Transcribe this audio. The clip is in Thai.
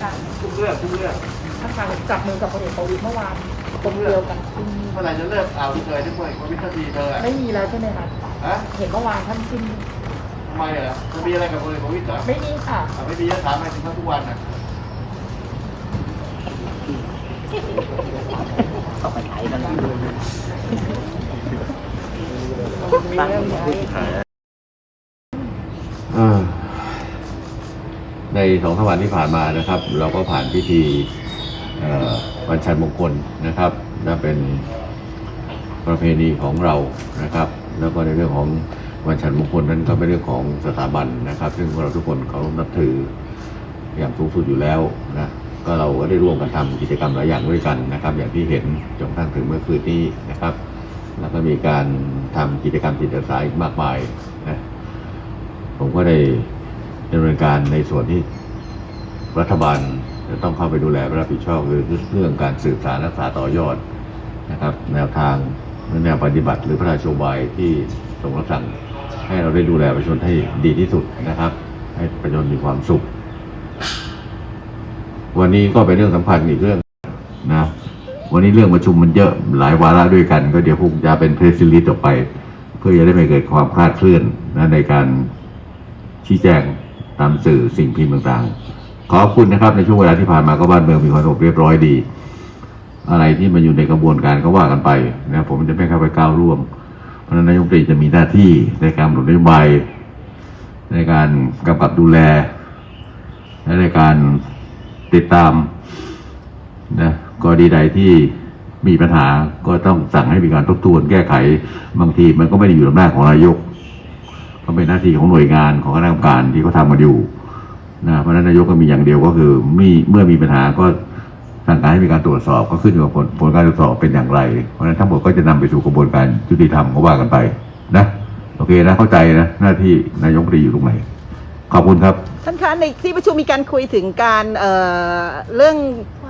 ค่ะทุกเรื่องทุกเรื่องท่านคะจับมือกับพลเอกประวิตรเมื่อวานตรงเดียวกันขึ้นเมื่อไหร่จะเลิกเอาที่เคยที่พวกคนวิทยาเธออะไม่มีแล้วใช่ไหมคะฮะเห็นเมื่อวานท่านขึ้นทำไมเหรอจะมีอะไรกับคนวิทย์เหรอไม่มีค่ะอะไม่มีจะถามอะไรถึงเขาทุกวันอะต้องไปไถกันตั้งผู้ขายอ่า ในสองสามวันที่ผ่านมานะครับ เราก็ผ่านพิธีวันชันมงคลนะครับนั่นเป็นประเพณีของเรานะครับ แล้วก็ในเรื่องของวันชันมงคลนั้นก็เป็นเรื่องของสถาบันนะครับ ซึ่งพวกเราทุกคนเคารพนับถืออย่างสูงสุดอยู่แล้วนะก็เราก็ได้ร่วมกันทำกิจกรรมหลายอย่างด้วยกันนะครับ อย่างที่เห็นจนกระทั่งถึงเมื่อคืนนี้นะครับ แล้วก็มีการทำกิจกรรมจิตอาสาอีกมากมายนะผมก็ได้ ดำเนินการในส่วนที่รัฐบาลจะต้องเข้าไปดูแลรับผิดชอบคือเรื่องการสืบสารรักษาต่อยอดนะครับ แนวทางแนวปฏิบัติหรือพระราชโยบายที่ทรงรับสั่งให้เราได้ดูแลประชาชนให้ดีที่สุดนะครับ ให้ประชาชนมีความสุข วันนี้ก็เป็นเรื่องสำคัญอีกเรื่องนะวันนี้เรื่องประชุมมันเยอะหลายวาระด้วยกัน ก็เดี๋ยวคงจะเป็นเพรสซิลิสต่อไป เพื่อจะได้ไม่เกิดความคลาดเคลื่อนนะในการชี้แจง ตามสื่อสิ่งพิมพ์ต่างๆ ขอบคุณนะครับในช่วงเวลาที่ผ่านมาก็บ้านเมืองมีความสงบเรียบร้อยดี อะไรที่มันอยู่ในกระบวนการก็ว่ากันไปนะผมจะไม่เข้าไปก้าวร่วม เพราะฉะนั้นนายกรัฐมนตรีจะมีหน้าที่ในการกำหนดนโยบายในการกำกับดูแลและในการติดตามนะกรณีใดที่มีปัญหาก็ต้องสั่งให้มีการทบทวนแก้ไข บางทีมันก็ไม่ได้อยู่ในอำนาจของนายก ก็เป็นหน้าที่ของหน่วยงานของคณะกรรมการที่เขาทำกันอยู่นะเพราะฉะนั้นนายกก็มีอย่างเดียวก็คือมีเมื่อมีปัญหาก็สั่งการให้มีการตรวจสอบก็ขึ้นอยู่กับผลผลการตรวจสอบเป็นอย่างไร เพราะฉะนั้นทั้งหมดก็จะนำไปสู่กระบวนการยุติธรรมก็ว่ากันไปนะโอเคนะเข้าใจนะหน้าที่นายกตรีอยู่ตรงไหนขอบคุณครับท่านคะในที่ประชุมมีการคุยถึงการเอ่อเรื่อง